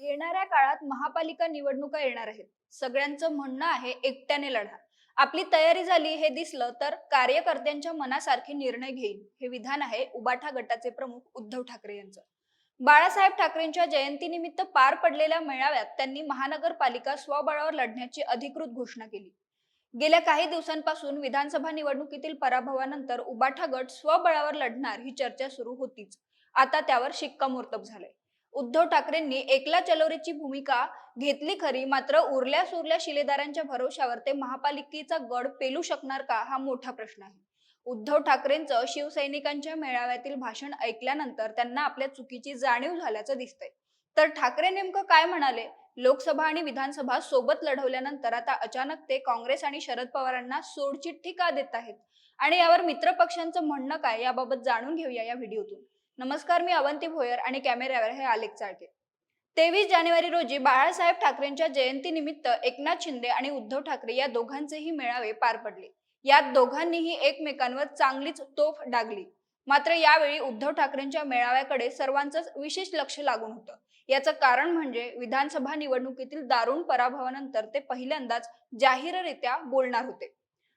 येणाऱ्या काळात महापालिका निवडणुका येणार आहेत. सगळ्यांचं म्हणणं आहे एकट्याने लढा. आपली तयारी झाली हे दिसलं तर कार्यकर्त्यांच्या मनासारखे निर्णय घेईन हे विधान आहे उबाठा गटाचे प्रमुख उद्धव ठाकरे यांचं. बाळासाहेब ठाकरेंच्या जयंतीनिमित्त पार पडलेल्या मेळाव्यात त्यांनी महानगरपालिका स्वबळावर लढण्याची अधिकृत घोषणा केली. गेल्या काही दिवसांपासून विधानसभा निवडणुकीतील पराभवानंतर उबाठा गट स्वबळावर लढणार ही चर्चा सुरू होतीच. आता त्यावर शिक्कामोर्तब झालंय. उद्धव ठाकरेंनी एकला चलोरीची भूमिका घेतली खरी मात्र उरल्या सुरल्या शिलेदारांच्या भरोशावर ते महापालिकेचा गड पेलू शकणार का हा मोठा प्रश्न आहे. उद्धव ठाकरेंचं शिवसैनिकांच्या मेळाव्यातील भाषण ऐकल्यानंतर त्यांना आपल्या चुकीची जाणीव झाल्याचं दिसतंय. तर ठाकरे नेमकं काय म्हणाले? लोकसभा आणि विधानसभा सोबत लढवल्यानंतर आता अचानक ते काँग्रेस आणि शरद पवारांना सोडचिठ्ठी का देत आहेत? आणि यावर मित्र पक्षांचं म्हणणं काय याबाबत जाणून घेऊया या व्हिडिओतून. नमस्कार मी अवंती भोयर आणि कॅमेऱ्यावर हे आलेख चाळके. तेवीस जानेवारी रोजी बाळासाहेब ठाकरेंच्या जयंतीनिमित्त एकनाथ शिंदे आणि उद्धव ठाकरे या दोघांचेही मेळावे पार पडले. यात दोघांनीही एकमेकांवर चांगलीच तोफ डागली. मात्र यावेळी उद्धव ठाकरेंच्या मेळाव्याकडे सर्वांचंच विशेष लक्ष लागून होतं. याचं कारण म्हणजे विधानसभा निवडणुकीतील दारुण पराभवानंतर ते पहिल्यांदाच जाहीररित्या बोलणार होते.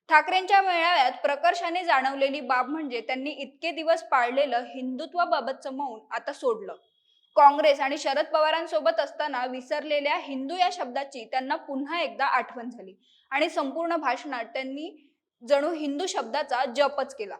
ठाकरेंच्या मेळाव्यात प्रकर्षाने जाणवलेली बाब म्हणजे त्यांनी इतके दिवस पाळलेलं हिंदुत्वाबाबतचं मौन आता सोडलं. काँग्रेस आणि शरद पवारांसोबत असताना विसरलेल्या हिंदू या शब्दाची त्यांना पुन्हा एकदा आठवण झाली आणि संपूर्ण भाषणात त्यांनी जणू हिंदू शब्दाचा जपच केला.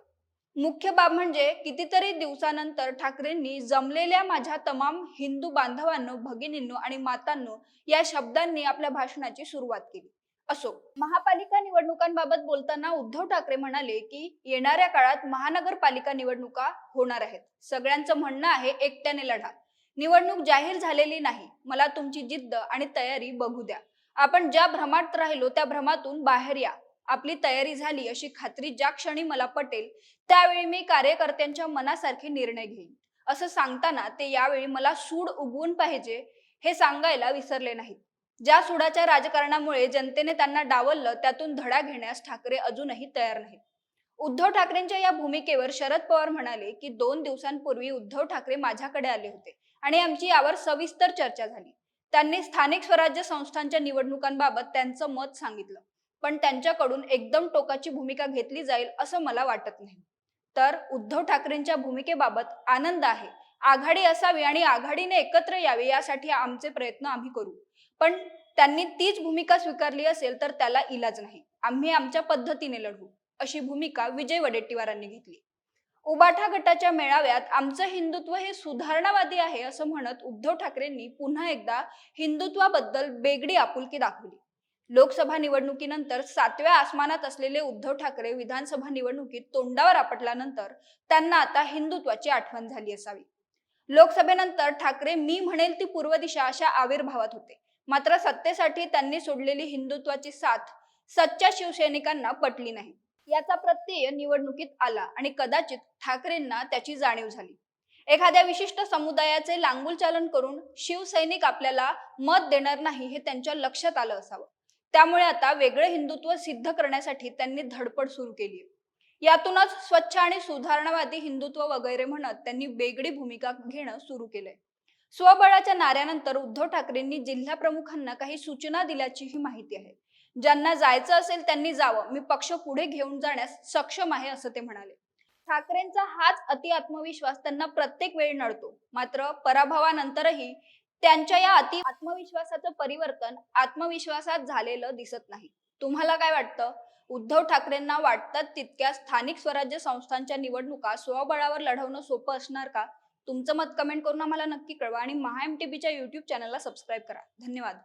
मुख्य बाब म्हणजे कितीतरी दिवसानंतर ठाकरेंनी जमलेल्या माझ्या तमाम हिंदू बांधवांनो भगिनींनो आणि मातांनो या शब्दांनी आपल्या भाषणाची सुरुवात केली. असो. महापालिका निवडणुकांबाबत बोलताना उद्धव ठाकरे म्हणाले की येणाऱ्या काळात महानगरपालिका निवडणुका होणार आहेत. सगळ्यांचं म्हणणं आहे एकट्याने लढा. निवडणूक जाहीर झालेली नाही. मला तुमची जिद्द आणि तयारी बघू द्या. आपण ज्या भ्रमात राहिलो त्या भ्रमातून बाहेर या. आपली तयारी झाली अशी खात्री ज्या क्षणी मला पटेल त्यावेळी मी कार्यकर्त्यांच्या मनासारखे निर्णय घेईन. असं सांगताना ते यावेळी मला सूड उगवून पाहिजे हे सांगायला विसरले नाहीत. ज्या सुडाच्या राजकारणामुळे जनतेने त्यांना डावललं त्यातून धडा घेण्यास ठाकरे अजूनही तयार नाहीत. उद्धव ठाकरेंच्या या भूमिकेवर शरद पवार म्हणाले की दोन दिवसांपूर्वी उद्धव ठाकरे माझ्याकडे आले होते आणि आमची यावर सविस्तर चर्चा झाली. त्यांनी स्थानिक स्वराज्य संस्थांच्या निवडणुकांबाबत त्यांचं मत सांगितलं पण त्यांच्याकडून एकदम टोकाची भूमिका घेतली जाईल असं मला वाटत नाही. तर उद्धव ठाकरेंच्या भूमिकेबाबत आनंद आहे आघाडी असावी आणि आघाडीने एकत्र यावे यासाठी आमचे प्रयत्न आम्ही करू. पण त्यांनी तीच भूमिका स्वीकारली असेल तर त्याला इलाज नाही. आम्ही आमच्या पद्धतीने लढू अशी भूमिका विजय वडेट्टीवारांनी घेतली. उबाठा गटाच्या मेळाव्यात आमचं हिंदुत्व हे सुधारणावादी आहे असं म्हणत उद्धव ठाकरेंनी पुन्हा एकदा हिंदुत्वाबद्दल बेगडी आपुलकी दाखवली. लोकसभा निवडणुकीनंतर सातव्या आसमानात असलेले उद्धव ठाकरे विधानसभा निवडणुकीत तोंडावर आपटल्यानंतर त्यांना आता हिंदुत्वाची आठवण झाली असावी. लोकसभेनंतर ठाकरे मी म्हणेल ती पूर्व दिशा अशा आविर्भावात होते. मात्र सत्तेसाठी त्यांनी सोडलेली हिंदुत्वाची साथ सच्च्या शिवसैनिकांना पटली नाही. याचा प्रत्यय निवडणुकीत आला आणि कदाचित ठाकरेंना त्याची जाणीव झाली. एखाद्या विशिष्ट समुदायाचे लांगुल चालन करून शिवसैनिक आपल्याला मत देणार नाही हे त्यांच्या लक्षात आलं असावं. त्यामुळे आता वेगळे हिंदुत्व सिद्ध करण्यासाठी त्यांनी धडपड सुरू केली यातूनच स्वच्छ आणि सुधारणावादी हिंदुत्व वगैरे म्हणत त्यांनी वेगळी भूमिका घेणं सुरू केलंय. स्वबळाच्या नाऱ्यानंतर उद्धव ठाकरेंनी जिल्हा प्रमुखांना काही सूचना दिल्याचीही माहिती आहे. ज्यांना जायचं असेल त्यांनी जावं मी पक्ष पुढे घेऊन जाण्यास सक्षम आहे असं ते म्हणाले. ठाकरेंचा हाच अति आत्मविश्वास त्यांना प्रत्येक वेळी नडतो. मात्र पराभवानंतरही त्यांच्या या अति आत्मविश्वासाचं परिवर्तन आत्मविश्वासात झालेलं दिसत नाही. तुम्हाला काय वाटतं? उद्धव ठाकरेंना वाटतात तितक्या स्थानिक स्वराज्य संस्थांच्या निवडणुका स्वबळावर लढवणं सोपं असणार का? तुमचं मत कमेंट करून आम्हाला नक्की कळवा आणि महाएमटीबीच्या युट्यूब चॅनलला सबस्क्राईब करा. धन्यवाद.